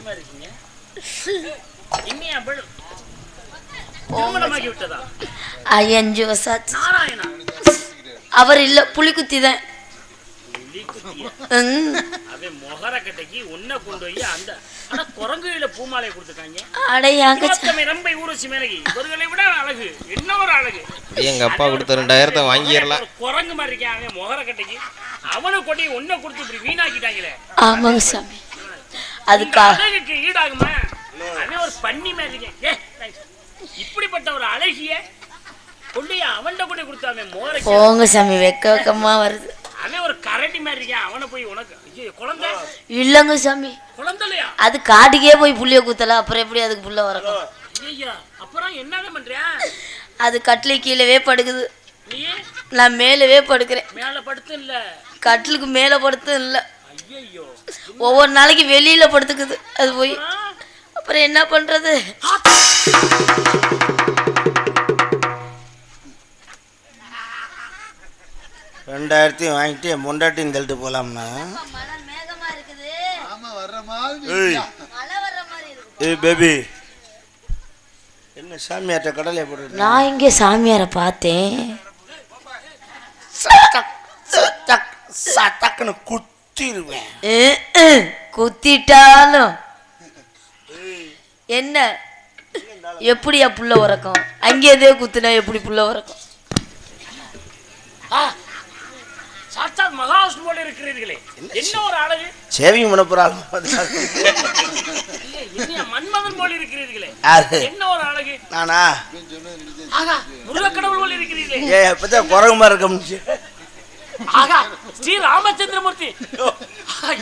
மகாலட்சுமியா இருக்கீங்க? இன்னையா திருமணமாகி விட்டதா? அஞ்சு வருஷம் ஆச்சு நாராயணா? அவர் இல்ல புலிக்குத்தி தான் புலி குத்தியா? ம். அவன் மொகர கட்டைக்கு உன்னை கொண்டு போய் அந்த ஆனா குரங்குல பூமாலையை கொடுத்துருக்காங்க. அடையாங்க இவத்தமை ரம்பை ஊரசி மேலகி. இவர்களை விட அழகு. என்ன ஒரு அழகு? எங்க அப்பா கொடுத்த ரெண்டாயிரத்தை வாங்கிடலாம். ஒரு குரங்கு மாதிரி இருக்கான் அவன் முகர கட்டைக்கு. அவனை கொட்டி உன்னை கொடுத்து இப்படி வீணாக்கிட்டாங்களே. ஆமாங்க சாமி. இந்த அதுக்கா அழகுக்கு ஈடாகுமா? ஒரு பண்ணி மாதிரி. இப்படிப்பட்ட ஒரு அழகிய கொள்ளைய அவன்கிட்ட கொண்டு கொடுத்தாங்க மோரை போங்க சாமி வெக்க வெக்கமா வருது. அவன் ஒரு கரடி மாதிரி இருக்கான் அவனை போய் உனக்கு ஐயோ, குழந்தை? இல்லைங்க சாமி. குழந்தையா அது காட்டுக்கே போய் புள்ளிய குத்தல அப்புறம் எப்படி அதுக்கு புள்ள வரக்கும் ஐயா அப்புறம் என்னங்க பண்றியா அது கட்டில கீழவே படுக்குது. நான் மேலவே படுக்கிறேன். மேல படுத்து இல்ல. கட்டிலுக்கு மேல படுத்து இல்லை. ஒவ்வொரு நாளைக்கு வெளியில படுத்துக்குது. அது போய் அப்புறம் என்ன பண்றது? ரெண்டாயிரத்தையும் வாங்கிட்டு என் பொண்டாட்டியும் தள்ளிட்டு போகலாம்னா ஏய். பேபி என்ன சாமியார்ட்ட கடலை போட்டு நான் இங்கே சாமியாரை பார்த்தேன்? சட்டக்குன்னு குத்திடுவேன். குத்திட்டாலும். என்ன? எப்படியா புள்ள உறக்கம்? அங்கேயே குத்துனா எப்படி புள்ள உறக்கம்? சாட்சாத் மகாவிஷ்ணு போல இருக்கிறீர்களே. என்ன? ஒரு அழகு? மன்மதன் போல இருக்கிறீர்களே. யாரு? என்ன ஒரு அழகு? நானா? ஆகா முருகக்கடவுள் போல இருக்கிறீர்களே. ஏ இப்பதான் குரங்கு மாதிரி இருக்க முடியும் ஆகா ஸ்ரீ ராமச்சந்திரமூர்த்தி ஆகா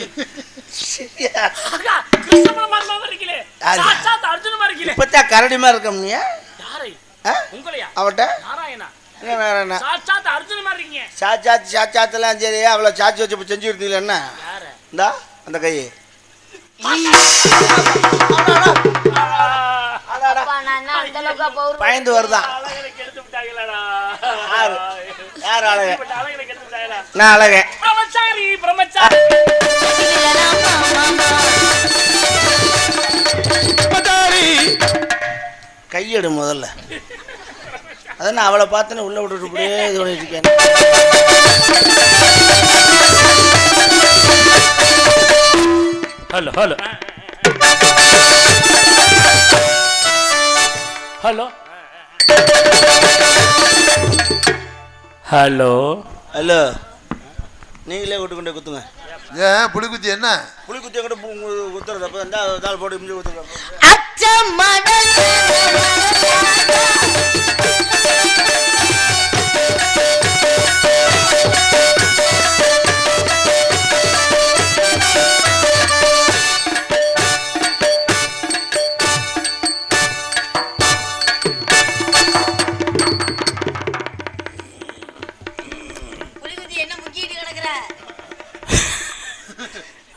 இருக்கீங்களே? சாட்சாத் அர்ஜுனமா இருக்கீங்களே இப்பதான் கரடி மாதிரி இருக்க முடியும் யாரை ஆ? உங்களையா அவட்ட நாராயணா சாட்சாத் அர்ஜுனமா இருக்கீங்க சாச்சாத்து சாச்சாத்தெல்லாம் சரி அவளை சாச்சி வச்சு செஞ்சு கொடுத்தீங்களா என்ன யார இந்தா அந்த கை பயந்து வருதான் யாரு? யார் அழகு? நான் அழகேன். பிரம்மச்சாரி பிரம்மச்சாரி கையெடு முதல்ல. அதான் அவளை பார்த்தேன்னு உள்ள விட்டுட்டு இப்படியே இது பண்ணிட்டு இருக்கேன். Hello hello. Hello. Hello. Hello. நீங்களே விட்டு கொண்டே குத்துங்க. ஏன் புலிக்குச்சி என்ன? புளி குத்திய கூட குத்துறது அப்போ இந்த தாள் போட்டு இமிஞ்சு குத்துங்க அச்சம் மடல்.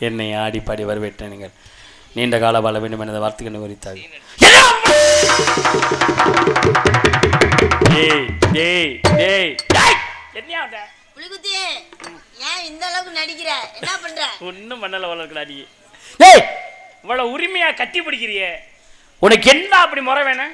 என்னை ஆடி பாடி வரவேற்ற நீங்கள். நீண்ட கால வாழ வேண்டும் எனது வார்த்தைகள் புலிகுத்தி ஏன் இந்த அளவுக்கு நடிக்கிற? என்ன பண்ற? ஒன்றும் பண்ணல வளர்க்கல அடி ஏய்! இவ்வளவு உரிமையா கட்டி பிடிக்கிறியே? உனக்கு என்ன அப்படி முறை வேணும்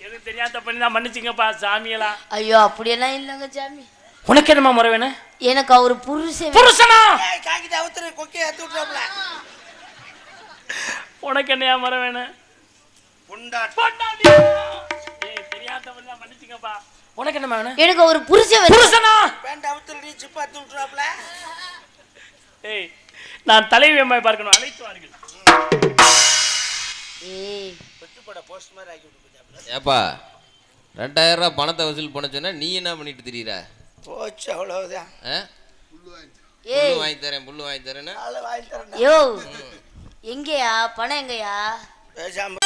எதுவும் தெரியாத பண்ணி தான் மன்னிச்சுங்கப்பா சாமியெல்லாம். ஐயோ அப்படியெல்லாம் இல்லைங்க சாமி. உனக்கு என்னம்மா முறை வேணும்? எனக்கு அவர் புருஷன். புருஷனா? காக்கிட்ட அவுத்துரு கொக்கி ஏத்து விட்றாப்ல உனக்கு என்னையா முறை வேணும்? பொண்டாட்டி. பொண்டாட்டி. ஏய், தெரியாத பண்ணி தான் மன்னிச்சுங்கப்பா உனக்கு என்ன வேணும்? எனக்கு ஒரு புருஷன் வேணும். புருஷனா? பேண்ட் அவுத்துரு சிப்பா ஏத்து விட்றாப்ல ஏய் நான் தலைவி அம்மாவை பார்க்கணும். அழைத்து வாருங்கள். ஏய். வெட்டுப்பட போஸ்ட் மாதிரி ஆக்கி விட்டு போச்சாப்ல ஏப்பா ரெண்டாயிரம் ரூபாய் பணத்தை வசூல் பண்ண சொன்னா நீ என்ன பண்ணிட்டு திரியிற? போச்சு அவ்வளவுதான். புல்லு வாங்கி தரேன். புல்லு வாங்கி தரேன்னு? வாங்கி தரேன் யோ. எங்கயா? பணம் எங்கயா? பேசாம.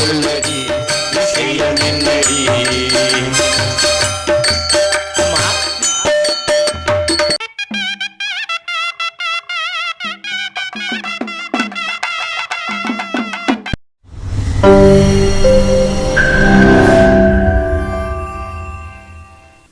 Don't